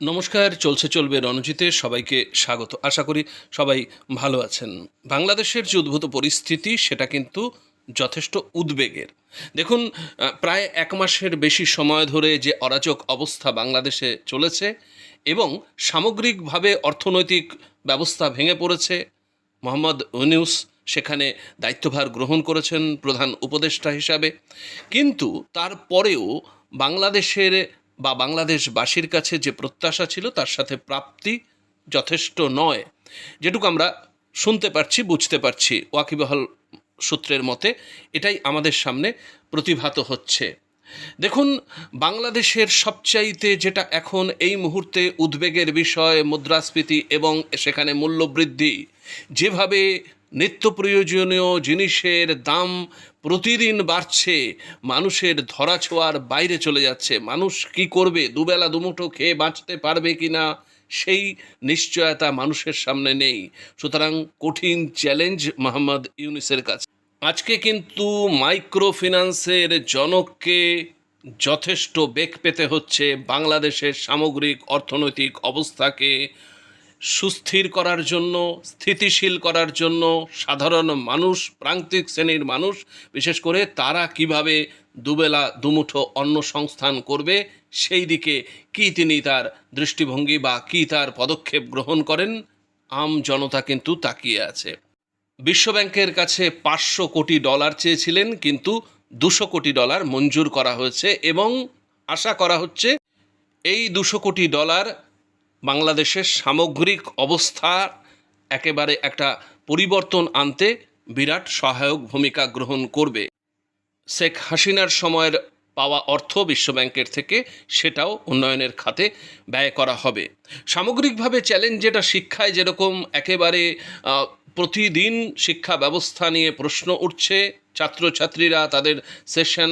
নমস্কার, চলছে চলবে রণজিতে, সবাইকে স্বাগত। আশা করি সবাই ভালো আছেন। বাংলাদেশের যে উদ্ভূত পরিস্থিতি, সেটা কিন্তু যথেষ্ট উদ্বেগের। দেখুন প্রায় এক মাসের বেশি সময় ধরে যে অরাজক অবস্থা বাংলাদেশে চলেছে এবং সামগ্রিকভাবে অর্থনৈতিক ব্যবস্থা ভেঙে পড়েছে, মোহাম্মদ ইউনুস সেখানে দায়িত্বভার গ্রহণ করেছেন প্রধান উপদেষ্টা হিসাবে। কিন্তু তারপরেও বাংলাদেশের বা বাংলাদেশবাসীর কাছে যে প্রত্যাশা ছিল, তার সাথে প্রাপ্তি যথেষ্ট নয়। যেটুকু আমরা শুনতে পারছি, বুঝতে পারছি, ওয়াকিবহল সূত্রের মতে এটাই আমাদের সামনে প্রতিভাত হচ্ছে। দেখুন, বাংলাদেশের সবচাইতে যেটা এখন এই মুহূর্তে উদ্বেগের বিষয়, মুদ্রাস্ফীতি এবং সেখানে মূল্যবৃদ্ধি, যেভাবে নিত্য প্রয়োজনীয় জিনিসের দাম প্রতিদিন বাড়ছে, মানুষের ধরাছোঁয়ার বাইরে চলে যাচ্ছে। মানুষ কি করবে? দুবেলা দুমুঠো খেয়ে বাঁচতে পারবে কি না? সেই নিশ্চয়তা মানুষের সামনে নেই। সুতরাং কঠিন চ্যালেঞ্জ মোহাম্মদ ইউনিসের কাছে। আজকে কিন্তু মাইক্রো ফিন্যান্সের জনককে যথেষ্ট বেগ পেতে হচ্ছে বাংলাদেশের সামগ্রিক অর্থনৈতিক অবস্থাকে সুস্থির করার জন্য, স্থিতিশীল করার জন্য, সাধারণ মানুষ, প্রান্তিক শ্রেণির মানুষ, বিশেষ করে তারা কীভাবে দুবেলা, দুমুঠো অন্ন সংস্থান করবে, সেই দিকে কি তিনি তার দৃষ্টিভঙ্গি বা কি তার পদক্ষেপ গ্রহণ করেন, আম জনতা কিন্তু তাকিয়ে আছে। বিশ্বব্যাংকের কাছে পাঁচশো কোটি ডলার চেয়েছিলেন, কিন্তু দুশো কোটি ডলার মঞ্জুর করা হয়েছে এবং আশা করা হচ্ছে, এই দুশো কোটি ডলার বাংলাদেশের সামগ্রিক অবস্থা একেবারে একটা পরিবর্তন আনতে বিরাট সহায়ক ভূমিকা গ্রহণ করবে। শেখ হাসিনার সময়ের পাওয়া অর্থ বিশ্বব্যাংকের থেকে সেটাও উন্নয়নের খাতে ব্যয় করা হবে। সামগ্রিকভাবে চ্যালেঞ্জ যেটা শিক্ষায় যেরকম একেবারে প্রতিদিন শিক্ষা ব্যবস্থা নিয়ে প্রশ্ন উঠছে ছাত্রছাত্রীরা তাদের সেশন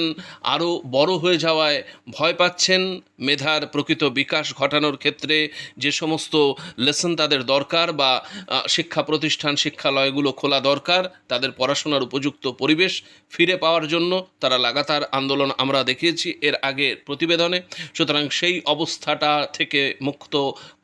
আরও বড় হয়ে যাওয়ায় ভয় পাচ্ছেন। মেধার প্রকৃত বিকাশ ঘটানোর ক্ষেত্রে যে সমস্ত লেসন তাদের দরকার বা শিক্ষা প্রতিষ্ঠান, শিক্ষালয়গুলো খোলা দরকার, তাদের পড়াশোনার উপযুক্ত পরিবেশ ফিরে পাওয়ার জন্য তারা লাগাতার আন্দোলন আমরা দেখিয়েছি এর আগের প্রতিবেদনে। সুতরাং সেই অবস্থাটা থেকে মুক্ত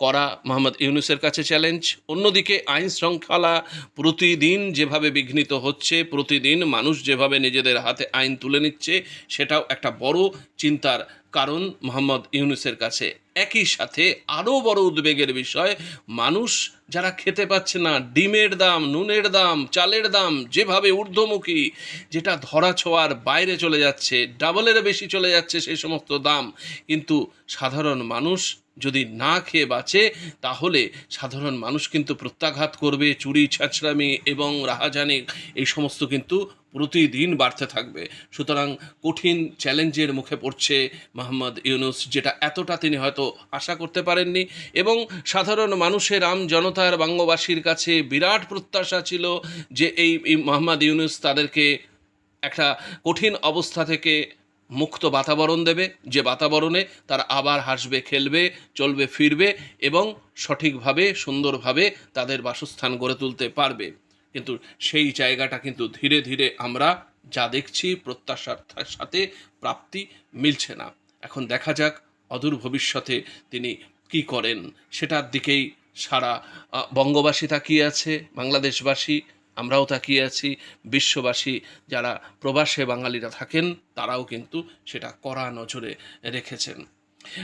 করা মোহাম্মদ ইউনুসের কাছে চ্যালেঞ্জ। অন্যদিকে আইন শৃঙ্খলা প্রতিদিন যেভাবে বিঘ্নিত হচ্ছে, প্রতিদিন মানুষ যেভাবে নিজেদের হাতে আইন তুলে নিচ্ছে সেটাও একটা বড় চিন্তার কারণ মোহাম্মদ ইউনুসের কাছে একই সাথে আরও বড় উদ্বেগের বিষয়, মানুষ যারা খেতে পাচ্ছে না, ডিমের দাম, নুনের দাম, চালের দাম, যেভাবে ঊর্ধ্বমুখী, যেটা ধরা ছোঁয়ার বাইরে চলে যাচ্ছে, ডাবলের বেশি চলে যাচ্ছে সেই সমস্ত দাম। কিন্তু সাধারণ মানুষ যদি না খেয়ে বাঁচে, তাহলে সাধারণ মানুষ কিন্তু প্রত্যাঘাত করবে, চুরি, ছাঁচড়ামি এবং রাহাজানি, এই সমস্ত কিন্তু প্রতিদিন বাড়তে থাকবে। সুতরাং কঠিন চ্যালেঞ্জের মুখে পড়ছে মোহাম্মদ ইউনুস, যেটা এতটা তিনি হয়তো আশা করতে পারেননি। এবং সাধারণ মানুষের আম জনতার বঙ্গবাসীর কাছে বিরাট প্রত্যাশা ছিল যে এই মোহাম্মদ ইউনুস তাদেরকে একটা কঠিন অবস্থা থেকে মুক্ত বাতাবরণ দেবে। যে বাতাবরণে তারা আবার হাসবে, খেলবে, চলবে, ফিরবে এবং সঠিকভাবে, সুন্দরভাবে তাদের বাসস্থান গড়ে তুলতে পারবে। কিন্তু সেই জায়গাটা কিন্তু ধীরে ধীরে আমরা যা দেখছি, প্রত্যাশার সাথে প্রাপ্তি মিলছে না। এখন দেখা যাক অদূর ভবিষ্যতে তিনি কি করেন। সেটার দিকেই সারা বঙ্গবাসী তাকিয়ে আছে, বাংলাদেশবাসী, আমরাও তাকিয়ে আছি, বিশ্ববাসী যারা প্রবাসে বাঙালিরা থাকেন, তারাও কিন্তু সেটা কড়া নজরে রেখেছেন।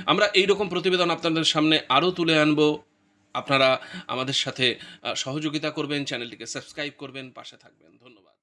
আমরা এই রকম প্রতিবেদন আপনাদের সামনে আরও তুলে আনব। আপনারা আমাদের সাথে সহযোগিতা করবেন, চ্যানেলটিকে সাবস্ক্রাইব করবেন, পাশে থাকবেন। ধন্যবাদ।